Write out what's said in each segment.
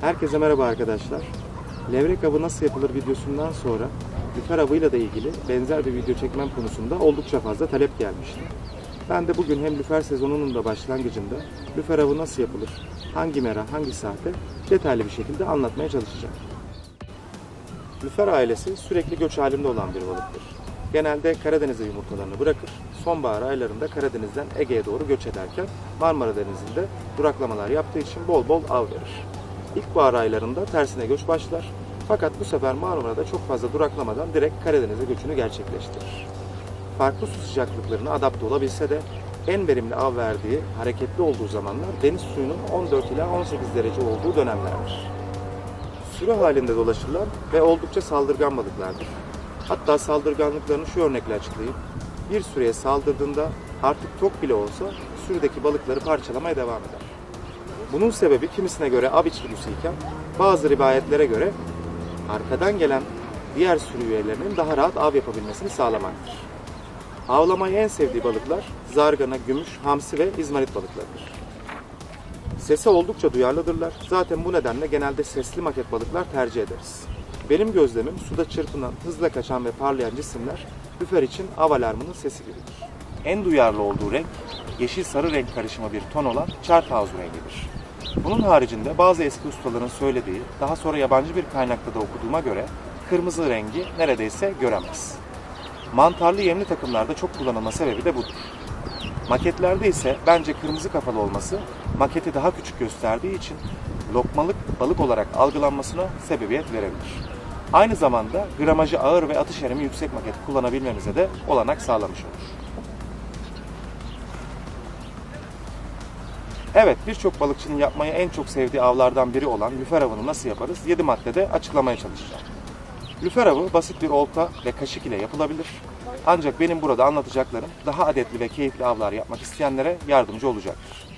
Herkese merhaba arkadaşlar. Levrek avı nasıl yapılır videosundan sonra lüfer avıyla da ilgili benzer bir video çekmem konusunda oldukça fazla talep gelmişti. Ben de bugün hem lüfer sezonunun da başlangıcında lüfer avı nasıl yapılır, hangi mera, hangi sahte detaylı bir şekilde anlatmaya çalışacağım. Lüfer ailesi sürekli göç halinde olan bir balıktır. Genelde Karadeniz'e yumurtalarını bırakır, sonbahar aylarında Karadeniz'den Ege'ye doğru göç ederken Marmara Denizi'nde duraklamalar yaptığı için bol bol av verir. İlkbahar aylarında tersine göç başlar fakat bu sefer Marmara'da çok fazla duraklamadan direkt Karadeniz'e göçünü gerçekleştirir. Farklı su sıcaklıklarına adapte olabilse de en verimli av verdiği, hareketli olduğu zamanlar deniz suyunun 14 ila 18 derece olduğu dönemlerdir sürü halinde dolaşırlar ve oldukça saldırgan balıklardır. Hatta saldırganlıklarını şu örnekle açıklayayım. Bir sürüye saldırdığında artık tok bile olsa sürüdeki balıkları parçalamaya devam eder. Bunun sebebi kimisine göre av içgüdüsüyken bazı rivayetlere göre arkadan gelen diğer sürü üyelerinin daha rahat av yapabilmesini sağlamaktır. Avlamayı en sevdiği balıklar zargana, gümüş, hamsi ve izmarit balıklarıdır. Sese oldukça duyarlıdırlar. Zaten bu nedenle genelde sesli maket balıklar tercih ederiz. Benim gözlemim suda çırpınan, hızla kaçan ve parlayan cisimler lüfer için av alarmının sesi gibidir. En duyarlı olduğu renk yeşil sarı renk karışımı bir ton olan Charthouse rengidir. Bunun haricinde bazı eski ustaların söylediği, daha sonra yabancı bir kaynakta da okuduğuma göre kırmızı rengi neredeyse göremez. Mantarlı yemli takımlarda çok kullanılma sebebi de budur. Maketlerde ise bence kırmızı kafalı olması maketi daha küçük gösterdiği için lokmalık balık olarak algılanmasına sebebiyet verebilir. Aynı zamanda gramajı ağır ve atış erimi yüksek maket kullanabilmemize de olanak sağlamış olur. Evet, birçok balıkçının yapmayı en çok sevdiği avlardan biri olan lüfer avını nasıl yaparız? 7 maddede açıklamaya çalışacağım. Lüfer avı basit bir olta ve kaşık ile yapılabilir. Ancak benim burada anlatacaklarım daha adetli ve keyifli avlar yapmak isteyenlere yardımcı olacaktır.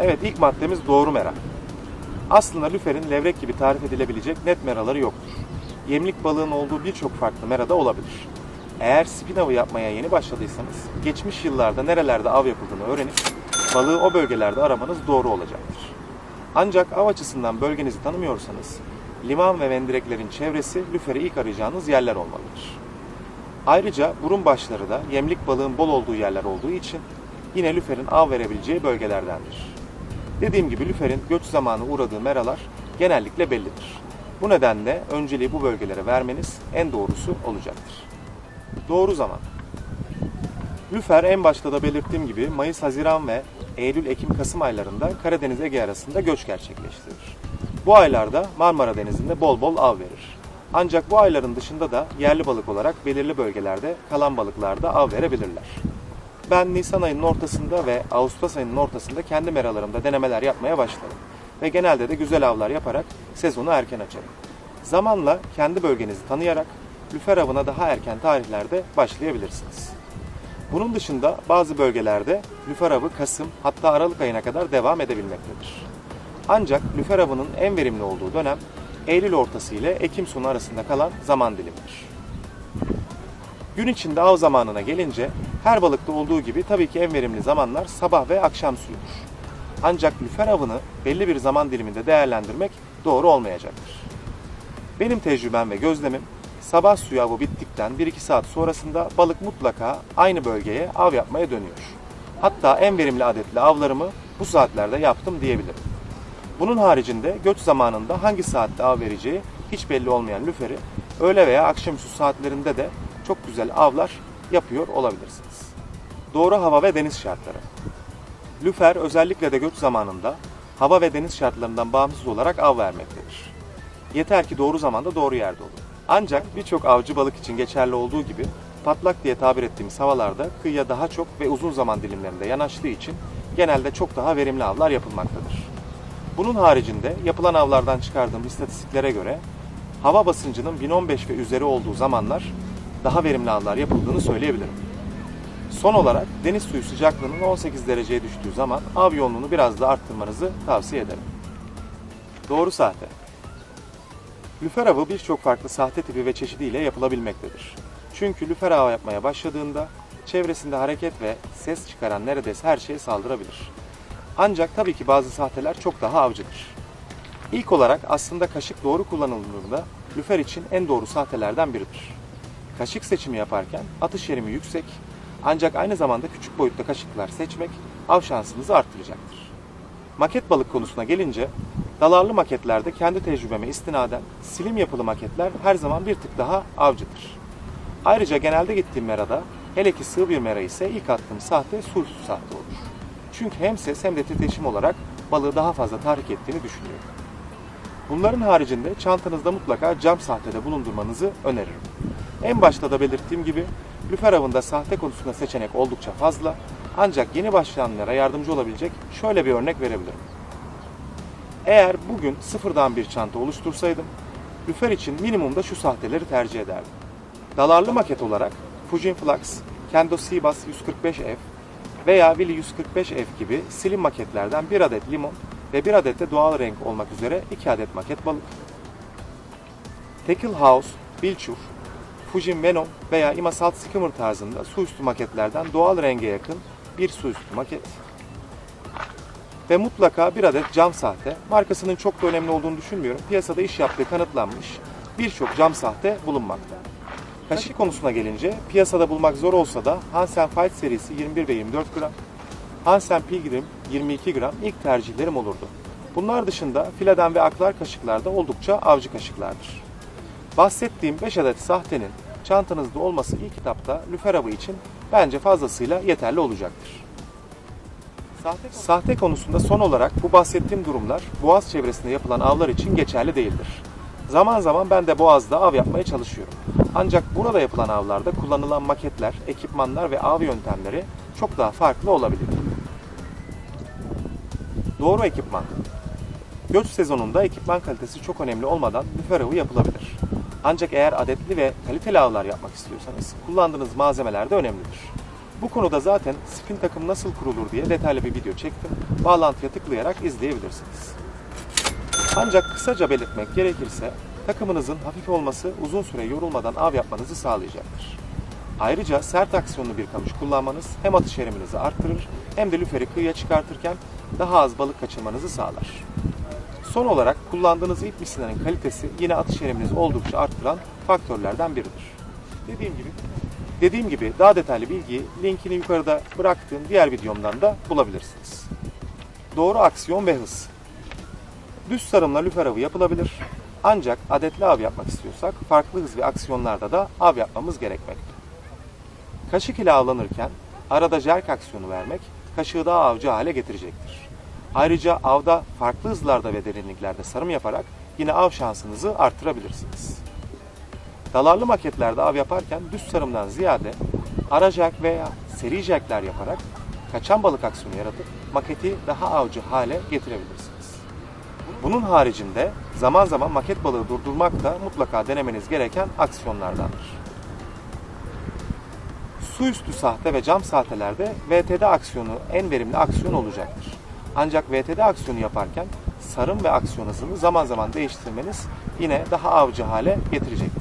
Evet ilk maddemiz doğru mera. Aslında lüferin levrek gibi tarif edilebilecek net meraları yoktur. Yemlik balığın olduğu birçok farklı merada olabilir. Eğer spin avı yapmaya yeni başladıysanız, geçmiş yıllarda nerelerde av yapıldığını öğrenip balığı o bölgelerde aramanız doğru olacaktır. Ancak av açısından bölgenizi tanımıyorsanız, liman ve mendireklerin çevresi lüferi ilk arayacağınız yerler olmalıdır. Ayrıca burun başları da yemlik balığın bol olduğu yerler olduğu için yine lüferin av verebileceği bölgelerdendir. Dediğim gibi lüferin göç zamanı uğradığı meralar genellikle bellidir. Bu nedenle önceliği bu bölgelere vermeniz en doğrusu olacaktır. Doğru zaman. Lüfer en başta da belirttiğim gibi Mayıs, Haziran ve Eylül, Ekim, Kasım aylarında Karadeniz Ege arasında göç gerçekleştirir. Bu aylarda Marmara Denizi'nde bol bol av verir. Ancak bu ayların dışında da yerli balık olarak belirli bölgelerde kalan balıklarda av verebilirler. Ben Nisan ayının ortasında ve Ağustos ayının ortasında kendi meralarımda denemeler yapmaya başladım. Ve genelde de güzel avlar yaparak sezonu erken açarım. Zamanla kendi bölgenizi tanıyarak lüfer avına daha erken tarihlerde başlayabilirsiniz. Bunun dışında bazı bölgelerde lüfer avı Kasım hatta Aralık ayına kadar devam edebilmektedir. Ancak lüfer avının en verimli olduğu dönem Eylül ortası ile Ekim sonu arasında kalan zaman dilimidir. Gün içinde av zamanına gelince her balıkta olduğu gibi tabii ki en verimli zamanlar sabah ve akşam suyudur. Ancak lüfer avını belli bir zaman diliminde değerlendirmek doğru olmayacaktır. Benim tecrübem ve gözlemim sabah suyu avı bittikten 1-2 saat sonrasında balık mutlaka aynı bölgeye av yapmaya dönüyor. Hatta en verimli adetli avlarımı bu saatlerde yaptım diyebilirim. Bunun haricinde göç zamanında hangi saatte av vereceği hiç belli olmayan lüferi öğle veya akşamüstü saatlerinde de çok güzel avlar yapıyor olabilirsiniz. Doğru hava ve deniz şartları. Lüfer özellikle de göç zamanında hava ve deniz şartlarından bağımsız olarak av vermektedir. Yeter ki doğru zamanda doğru yerde olun. Ancak birçok avcı balık için geçerli olduğu gibi patlak diye tabir ettiğimiz havalarda kıyıya daha çok ve uzun zaman dilimlerinde yanaştığı için genelde çok daha verimli avlar yapılmaktadır. Bunun haricinde yapılan avlardan çıkardığım istatistiklere göre hava basıncının 1015 ve üzeri olduğu zamanlar daha verimli avlar yapıldığını söyleyebilirim. Son olarak deniz suyu sıcaklığının 18 dereceye düştüğü zaman av yoğunluğunu biraz da arttırmanızı tavsiye ederim. Doğru sahte. Lüfer avı birçok farklı sahte tipi ve çeşidiyle yapılabilmektedir. Çünkü lüfer avı yapmaya başladığında çevresinde hareket ve ses çıkaran neredeyse her şeye saldırabilir. Ancak tabii ki bazı sahteler çok daha avcıdır. İlk olarak aslında kaşık doğru kullanıldığında lüfer için en doğru sahtelerden biridir. Kaşık seçimi yaparken atış yerimi yüksek ancak aynı zamanda küçük boyutta kaşıklar seçmek av şansınızı arttıracaktır. Maket balık konusuna gelince dalarlı maketlerde kendi tecrübeme istinaden silim yapılı maketler her zaman bir tık daha avcıdır. Ayrıca genelde gittiğim merada hele ki sığ bir mera ise ilk attığım sahte su üstü sahte olur. Çünkü hem ses hem de titreşim olarak balığı daha fazla tahrik ettiğini düşünüyorum. Bunların haricinde çantanızda mutlaka cam sahtede bulundurmanızı öneririm. En başta da belirttiğim gibi lüfer avında sahte konusunda seçenek oldukça fazla ancak yeni başlayanlara yardımcı olabilecek şöyle bir örnek verebilirim. Eğer bugün sıfırdan bir çanta oluştursaydım, lüfer için minimumda şu sahteleri tercih ederdim. Dalarlı maket olarak Fujin Flux, Kendo Seabass 145F veya Willy 145F gibi slim maketlerden bir adet limon ve bir adet de doğal renk olmak üzere iki adet maket balık. Tekill House, Bilçur, Fujin Venom veya Ima Salt Skimmer tarzında su üstü maketlerden doğal renge yakın bir su üstü maket. Ve mutlaka bir adet cam sahte, markasının çok da önemli olduğunu düşünmüyorum. Piyasada iş yaptığı kanıtlanmış birçok cam sahte bulunmakta. Kaşık konusuna gelince piyasada bulmak zor olsa da Hansen Fight serisi 21 ve 24 gram, Hansen Pilgrim 22 gram ilk tercihlerim olurdu. Bunlar dışında fileden ve aklar kaşıklarda oldukça avcı kaşıklardır. Bahsettiğim 5 adet sahtenin çantanızda olması ilk etapta lüfer avı için bence fazlasıyla yeterli olacaktır. Sahte, sahte konusunda son olarak bu bahsettiğim durumlar boğaz çevresinde yapılan avlar için geçerli değildir. Zaman zaman ben de boğazda av yapmaya çalışıyorum. Ancak burada yapılan avlarda kullanılan maketler, ekipmanlar ve av yöntemleri çok daha farklı olabilir. Doğru ekipman. Göç sezonunda ekipman kalitesi çok önemli olmadan lüfer avı yapılabilir. Ancak eğer adetli ve kaliteli avlar yapmak istiyorsanız kullandığınız malzemeler de önemlidir. Bu konuda zaten spin takım nasıl kurulur diye detaylı bir video çektim. Bağlantıya tıklayarak izleyebilirsiniz. Ancak kısaca belirtmek gerekirse takımınızın hafif olması uzun süre yorulmadan av yapmanızı sağlayacaktır. Ayrıca sert aksiyonlu bir kamış kullanmanız hem atış eriminizi arttırır hem de lüferi kıyıya çıkartırken daha az balık kaçırmanızı sağlar. Son olarak kullandığınız ip misinanın kalitesi yine atış eriminizi oldukça arttıran faktörlerden biridir. Dediğim gibi Dediğim gibi daha detaylı bilgiyi linkini yukarıda bıraktığım diğer videomdan da bulabilirsiniz. Doğru aksiyon ve hız. Düz sarımla lüfer avı yapılabilir. Ancak adetli av yapmak istiyorsak farklı hız ve aksiyonlarda da av yapmamız gerekmekte. Kaşık ile avlanırken arada jerk aksiyonu vermek kaşığı daha avcı hale getirecektir. Ayrıca avda farklı hızlarda ve derinliklerde sarım yaparak yine av şansınızı arttırabilirsiniz. Dalarlı maketlerde av yaparken düz sarımdan ziyade ara jack veya seri jackler yaparak kaçan balık aksiyonu yaratıp maketi daha avcı hale getirebilirsiniz. Bunun haricinde zaman zaman maket balığı durdurmak da mutlaka denemeniz gereken aksiyonlardandır. Su üstü sahte ve cam sahtelerde VTD aksiyonu en verimli aksiyon olacaktır. Ancak VTD aksiyonu yaparken sarım ve aksiyon hızını zaman zaman değiştirmeniz yine daha avcı hale getirecektir.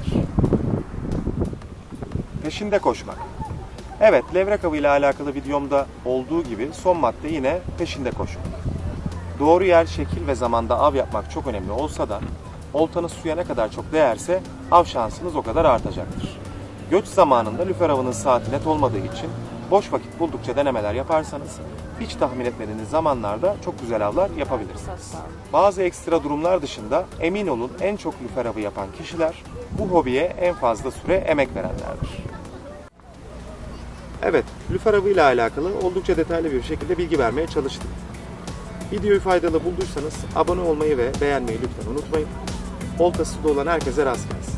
Peşinde koşmak. Evet, levrek avı ile alakalı videomda olduğu gibi son madde yine peşinde koşmak. Doğru yer, şekil ve zamanda av yapmak çok önemli olsa da oltanız suya ne kadar çok değerse av şansınız o kadar artacaktır. Göç zamanında lüfer avının saati net olmadığı için boş vakit buldukça denemeler yaparsanız hiç tahmin etmediğiniz zamanlarda çok güzel avlar yapabilirsiniz. Bazı ekstra durumlar dışında emin olun en çok lüfer avı yapan kişiler bu hobiye en fazla süre emek verenlerdir. Evet, lüfer avı ile alakalı oldukça detaylı bir şekilde bilgi vermeye çalıştım. Videoyu faydalı bulduysanız abone olmayı ve beğenmeyi lütfen unutmayın. Oltası olan herkese rast gelsin.